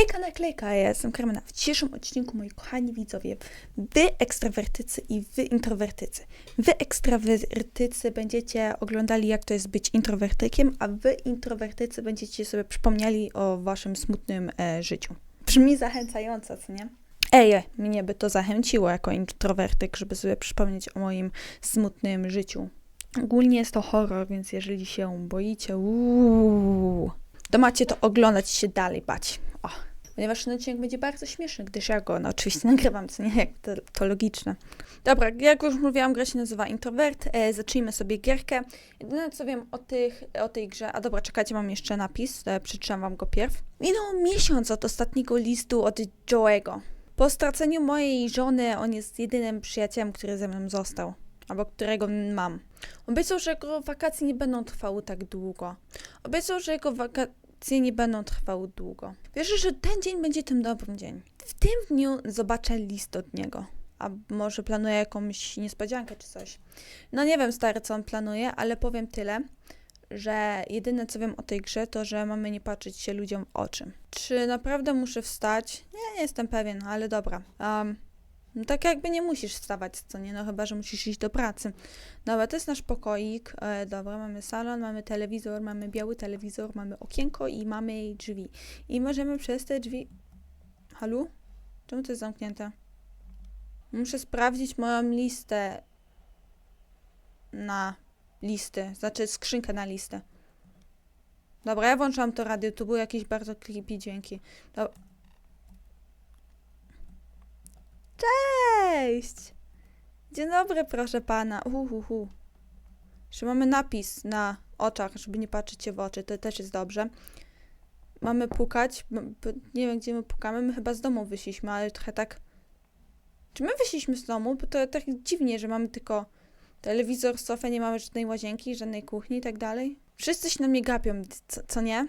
Hejka naklejka, ja jestem Karmena. W dzisiejszym odcinku, moi kochani widzowie, wy ekstrawertycy i wy introwertycy. Wy ekstrawertycy będziecie oglądali, jak to jest być introwertykiem, a wy introwertycy będziecie sobie przypomnieli o waszym smutnym e, życiu. Brzmi zachęcająco, co nie? Ej, mnie by to zachęciło jako introwertyk, żeby sobie przypomnieć o moim smutnym życiu. Ogólnie jest to horror, więc jeżeli się boicie, uuu, to macie to oglądać się dalej bać. Ponieważ ten odcinek będzie bardzo śmieszny, gdyż ja go no, oczywiście nagrywam, co nie, jak to, to logiczne. Dobra, jak już mówiłam, gra się nazywa Introvert. E, zacznijmy sobie gierkę. Jedyne co wiem o, tych, o tej grze, a dobra, czekajcie, mam jeszcze napis, e, przeczytam wam go pierw. Minął miesiąc od ostatniego listu od Joe'ego. Po straceniu mojej żony, on jest jedynym przyjacielem, który ze mną został. Albo którego mam. Obiecał, że jego wakacje nie będą trwały tak długo. Obiecał, że jego wakacje nie będą trwały długo. Wierzę, że ten dzień będzie tym dobrym dzień. W tym dniu zobaczę list od niego. A może planuje jakąś niespodziankę czy coś. No nie wiem, stary, co on planuje, ale powiem tyle, że jedyne co wiem o tej grze to, że mamy nie patrzeć się ludziom w oczy. Czy naprawdę muszę wstać? Nie, nie jestem pewien, ale dobra. Um, no tak jakby nie musisz wstawać, co nie? No chyba, że musisz iść do pracy. Dobra, to jest nasz pokoik. E, dobra, mamy salon, mamy telewizor, mamy biały telewizor, mamy okienko i mamy drzwi. I możemy przez te drzwi... Halo? Czemu to jest zamknięte? Muszę sprawdzić moją listę na listy, znaczy skrzynkę na listę. Dobra, ja włączam to radio, tu były jakieś bardzo creepy dźwięki. Dobra. Cześć! Dzień dobry, proszę pana. Uhuhu. Jeszcze mamy napis na oczach, żeby nie patrzeć się w oczy, to też jest dobrze. Mamy pukać. Nie wiem, gdzie my pukamy. My chyba z domu wyszliśmy, ale trochę tak. Czy my wyszliśmy z domu? Bo to tak dziwnie, że mamy tylko telewizor, sofę, nie mamy żadnej łazienki, żadnej kuchni i tak dalej. Wszyscy się na mnie gapią, co, co nie?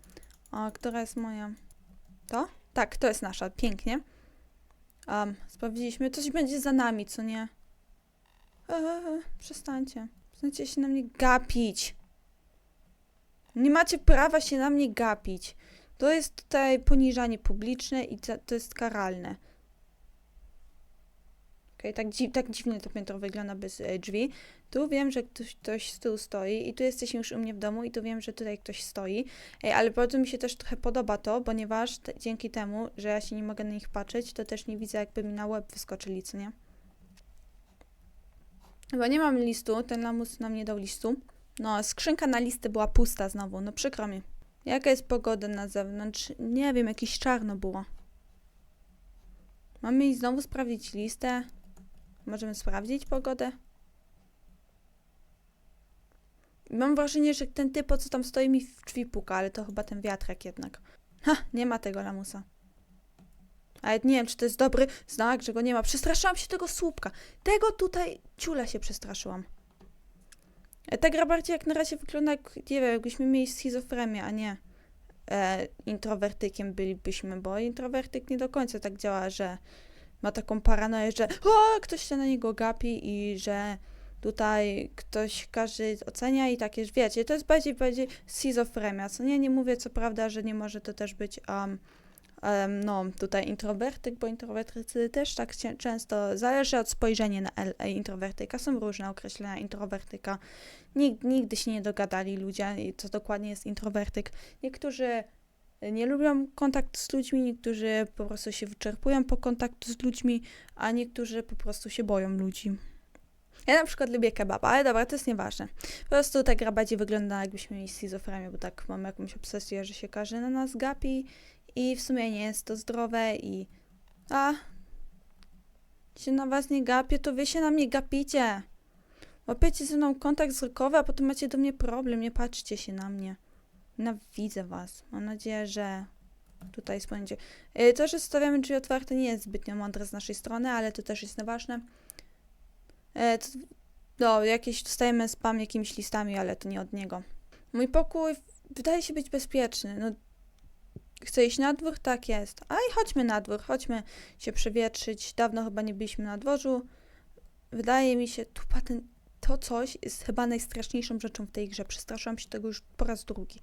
A która jest moja? To? Tak, to jest nasza. Pięknie. Um, sprawdziliśmy. Coś będzie za nami, co nie? Eee, przestańcie. Przestańcie się na mnie gapić. Nie macie prawa się na mnie gapić. To jest tutaj poniżanie publiczne i to, to jest karalne. Okej, tak, dzi- tak dziwnie to piętro wygląda bez e, drzwi. Tu wiem, że ktoś, ktoś z tyłu stoi i tu jesteśmy już u mnie w domu i tu wiem, że tutaj ktoś stoi. Ej, ale bardzo mi się też trochę podoba to, ponieważ dzięki temu, że ja się nie mogę na nich patrzeć, to też nie widzę, jakby mi na łeb wyskoczyli, co nie? Chyba nie mam listu, ten lamus nam nie dał listu. No, skrzynka na listy była pusta znowu, no przykro mi. Jaka jest pogoda na zewnątrz? Nie wiem, jakieś czarno było. Mamy znowu sprawdzić listę. Możemy sprawdzić pogodę? Mam wrażenie, że ten typ, co tam stoi, mi w drzwi puka, ale to chyba ten wiatrak jednak. Ha, nie ma tego lamusa. Ale nie wiem, czy to jest dobry znak, że go nie ma. Przestraszyłam się tego słupka. Tego tutaj ciula się przestraszyłam. E, Ta gra bardziej jak na razie wygląda jak, nie wiem, jakbyśmy mieli schizofrenię, a nie e, introwertykiem bylibyśmy, bo introwertyk nie do końca tak działa, że ma taką paranoję, że o, ktoś się na niego gapi i że tutaj ktoś każdy ocenia i takie, wiecie, to jest bardziej, bardziej schizofrenia, co nie, nie mówię co prawda, że nie może to też być um, um, no, tutaj introwertyk, bo introwertycy też tak często, zależy od spojrzenia na el- e, introwertyka, są różne określenia introwertyka, Nig- nigdy się nie dogadali ludzie, co dokładnie jest introwertyk. Niektórzy nie lubią kontaktu z ludźmi, niektórzy po prostu się wyczerpują po kontaktu z ludźmi, a niektórzy po prostu się boją ludzi. Ja na przykład lubię kebaba, ale dobra, to jest nieważne. Po prostu ta gra bardziej wygląda jakbyśmy mieli schizofrenię, bo tak mam jakąś obsesję, że się każdy na nas gapi i w sumie nie jest to zdrowe i... A... się na was nie gapię, to wy się na mnie gapicie. Łapiecie ze mną kontakt wzrokowy, a potem macie do mnie problem, nie patrzcie się na mnie. Nienawidzę was. Mam nadzieję, że tutaj spędzie. Y, To, że stawiamy drzwi otwarte nie jest zbytnio mądre z naszej strony, ale to też jest nieważne. E, to, no, jakieś dostajemy spam jakimiś listami, ale to nie od niego. Mój pokój wydaje się być bezpieczny. No, chcę iść na dwór? Tak jest. A i chodźmy na dwór, chodźmy się przewietrzyć. Dawno chyba nie byliśmy na dworzu. Wydaje mi się, tu ten, to coś jest chyba najstraszniejszą rzeczą w tej grze. Przestraszyłam się tego już po raz drugi.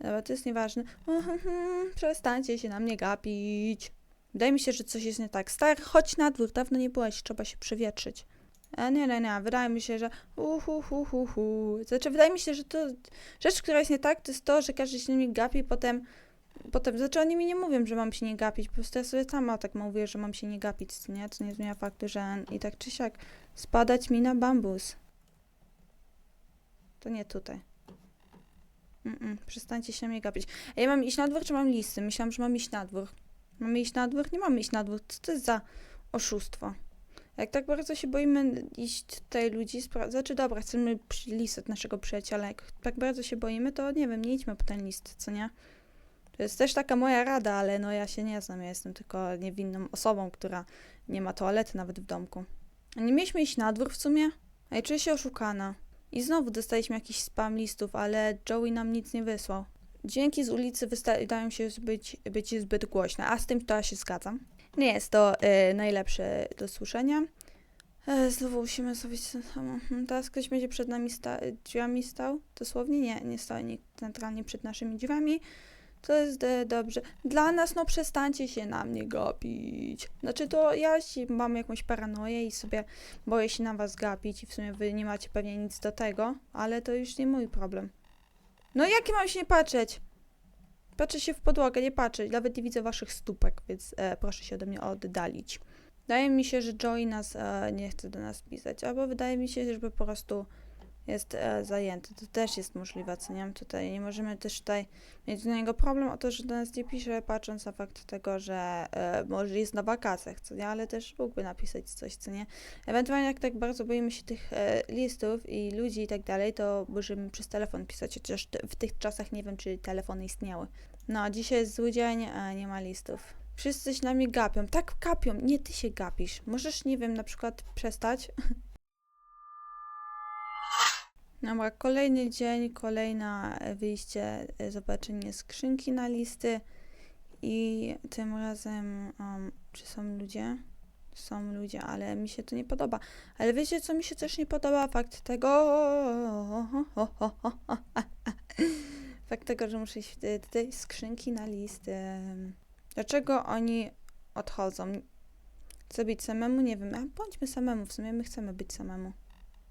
Dobra, to jest nieważne. Przestańcie się na mnie gapić. Wydaje mi się, że coś jest nie tak. Stary, chodź na dwór, dawno nie byłeś, trzeba się przewietrzyć. E, nie, nie, nie, wydaje mi się, że uhu, hu, hu, hu. Znaczy, wydaje mi się, że to rzecz, która jest nie tak, to jest to, że każdy się na mnie gapi, potem, potem, znaczy oni mi nie mówią, że mam się nie gapić, po prostu ja sobie sama tak mówię, że mam się nie gapić, nie? Co nie zmienia faktu, że i tak czy siak spadać mi na bambus. To nie tutaj. Mm-mm, przestańcie się na mnie gapić. A ja mam iść na dwór, czy mam listy? Myślałam, że mam iść na dwór. Mamy iść na dwór? Nie mamy iść na dwór. Co to jest za oszustwo? Jak tak bardzo się boimy iść tutaj ludzi, spra- znaczy dobra, chcemy list od naszego przyjaciela, jak tak bardzo się boimy, to nie wiem, nie idźmy po ten list, co nie? To jest też taka moja rada, ale no ja się nie znam, ja jestem tylko niewinną osobą, która nie ma toalety nawet w domku. A nie mieliśmy iść na dwór w sumie? A ja czuję się oszukana. I znowu dostaliśmy jakiś spam listów, ale Joey nam nic nie wysłał. Dźwięki z ulicy wydają się być, być zbyt głośne, a z tym to ja się zgadzam. Nie jest to y, najlepsze do słyszenia. E, znowu musimy zrobić to samo. Hmm, Teraz ktoś będzie przed nami sta- drzwiami stał? Dosłownie nie, nie stoi nikt centralnie przed naszymi drzwiami. To jest dobrze. Dla nas, no przestańcie się na mnie gapić. Znaczy to ja mam jakąś paranoję i sobie boję się na was gapić i w sumie wy nie macie pewnie nic do tego, ale to już nie mój problem. No jakie mam się nie patrzeć? Patrzę się w podłogę, nie patrzę. Nawet nie widzę waszych stópek, więc e, proszę się ode mnie oddalić. Wydaje mi się, że Joey nas e, nie chce do nas pisać, albo wydaje mi się, że po prostu jest e, zajęty. To też jest możliwe, co nie? Tutaj nie możemy też tutaj mieć do niego problem o to, że do nas nie pisze, patrząc na fakt tego, że e, może jest na wakacjach, co nie? Ale też mógłby napisać coś, co nie? Ewentualnie jak tak bardzo boimy się tych e, listów i ludzi i tak dalej, to możemy przez telefon pisać, chociaż w tych czasach nie wiem, czy telefony istniały. No, dzisiaj jest zły dzień, a nie ma listów. Wszyscy się na mnie gapią. Tak gapią, nie ty się gapisz. Możesz, nie wiem, na przykład przestać. Dobra, kolejny dzień, kolejne wyjście, e, zobaczenie skrzynki na listy i tym razem, um, czy są ludzie? Są ludzie, ale mi się to nie podoba. Ale wiecie, co mi się też nie podoba? Fakt tego... Fakt tego, że muszę iść w te, te skrzynki na listy. Dlaczego oni odchodzą? Być samemu? Nie wiem. A bądźmy samemu. W sumie my chcemy być samemu.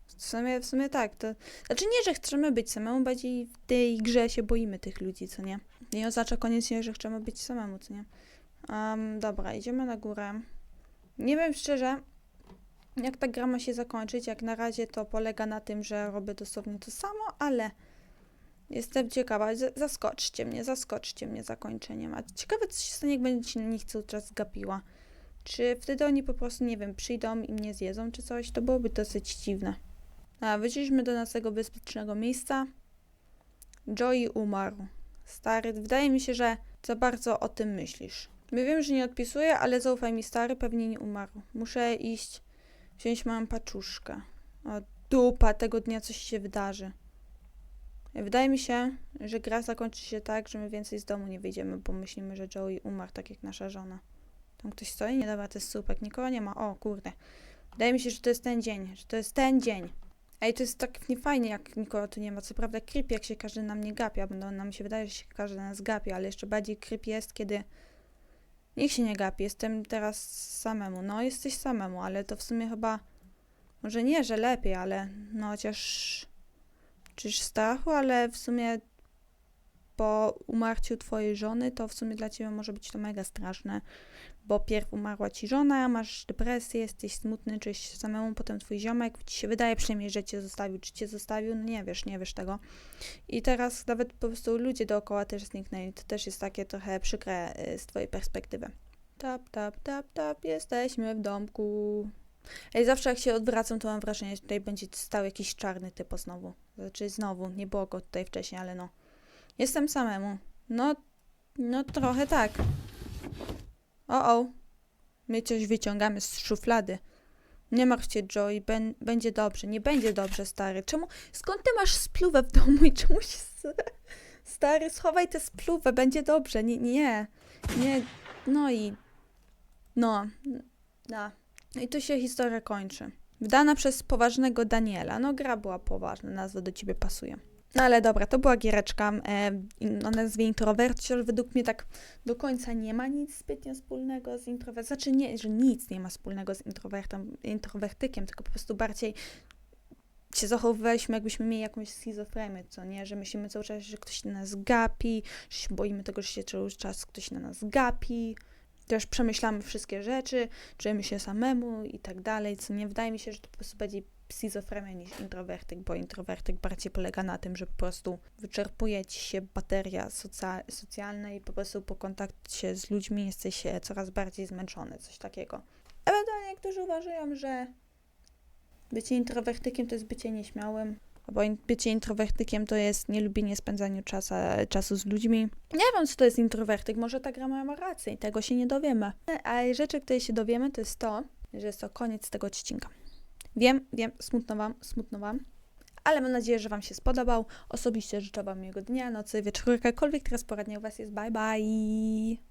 W sumie, w sumie tak. To, znaczy nie, że chcemy być samemu, bardziej w tej grze się boimy tych ludzi, co nie? Nie oznacza koniecznie, że chcemy być samemu, co nie? Um, dobra, idziemy na górę. Nie wiem szczerze, jak ta gra ma się zakończyć. Jak na razie to polega na tym, że robię dosłownie to samo, ale jestem ciekawa. Zaskoczcie mnie, zaskoczcie mnie zakończeniem. A ciekawe, co się stanie, jak będzie nich cały czas gapiła. Czy wtedy oni po prostu, nie wiem, przyjdą i mnie zjedzą, czy coś? To byłoby dosyć dziwne. A, wróciliśmy do naszego bezpiecznego miejsca. Joey umarł. Stary, wydaje mi się, że za bardzo o tym myślisz. My wiem, że nie odpisuję, ale zaufaj mi, stary, pewnie nie umarł. Muszę iść wziąć moją paczuszkę. O, dupa, tego dnia coś się wydarzy. Wydaje mi się, że gra zakończy się tak, że my więcej z domu nie wyjdziemy, bo myślimy, że Joey umarł, tak jak nasza żona. Tam ktoś stoi? Nie, dobra, to jest słupek. Nikogo nie ma. O, kurde. Wydaje mi się, że to jest ten dzień, że to jest ten dzień. Ej, to jest tak niefajnie, jak nikogo tu nie ma. Co prawda creepy, jak się każdy na mnie gapia, bo no, nam się wydaje, że się każdy na nas gapi, ale jeszcze bardziej creepy jest, kiedy nikt się nie gapi. Jestem teraz samemu. No, jesteś samemu, ale to w sumie chyba może nie, że lepiej, ale no chociaż czyż strachu, ale w sumie po umarciu twojej żony, to w sumie dla ciebie może być to mega straszne, bo pierw umarła ci żona, masz depresję, jesteś smutny, się samemu, potem twój ziomek, ci się wydaje przynajmniej, że cię zostawił, czy cię zostawił, no nie wiesz, nie wiesz tego. I teraz nawet po prostu ludzie dookoła też zniknęli, to też jest takie trochę przykre y, z twojej perspektywy. Tap, tap, tap, tap, jesteśmy w domku. Ej, zawsze jak się odwracam, to mam wrażenie, że tutaj będzie stał jakiś czarny typo znowu. Znaczy znowu, nie było go tutaj wcześniej, ale no. Jestem samemu. No, No trochę tak. O, o. My coś wyciągamy z szuflady. Nie martw się, Joey, ben, będzie dobrze. Nie będzie dobrze, stary. Czemu? Skąd ty masz spluwę w domu i czemuś... Stary, schowaj tę spluwę, będzie dobrze. Nie, nie, nie. No i... No. No. I tu się historia kończy. Wdana przez poważnego Daniela. No gra była poważna, nazwa do ciebie pasuje. No ale dobra, to była giereczka e, o nazwie Introwerciol. Według mnie tak do końca nie ma nic zbytnio wspólnego z introwertem. Znaczy nie, że nic nie ma wspólnego z introwertem, introwertykiem, tylko po prostu bardziej się zachowywaliśmy, jakbyśmy mieli jakąś schizofrenię, co nie? Że myślimy cały czas, że ktoś na nas gapi, że się boimy tego, że się cały czas ktoś na nas gapi. Też przemyślamy wszystkie rzeczy, czujemy się samemu i tak dalej, co nie? Wydaje mi się, że to po prostu bardziej schizofrenia niż introwertyk, bo introwertyk bardziej polega na tym, że po prostu wyczerpuje ci się bateria socja- socjalna i po prostu po kontakcie z ludźmi jesteś e, coraz bardziej zmęczony, coś takiego. Ewentualnie niektórzy uważają, że bycie introwertykiem to jest bycie nieśmiałym, in- bycie introwertykiem to jest nielubienie spędzania czasu, czasu z ludźmi. Nie wiem, co to jest introwertyk, może ta gra ma rację i tego się nie dowiemy. A rzeczy, której się dowiemy, to jest to, że jest to koniec tego odcinka. Wiem, wiem, smutno wam, smutno wam, ale mam nadzieję, że wam się spodobał. Osobiście życzę wam miłego dnia, nocy, wieczoru, jakakolwiek teraz poradnia u was jest. Bye, bye!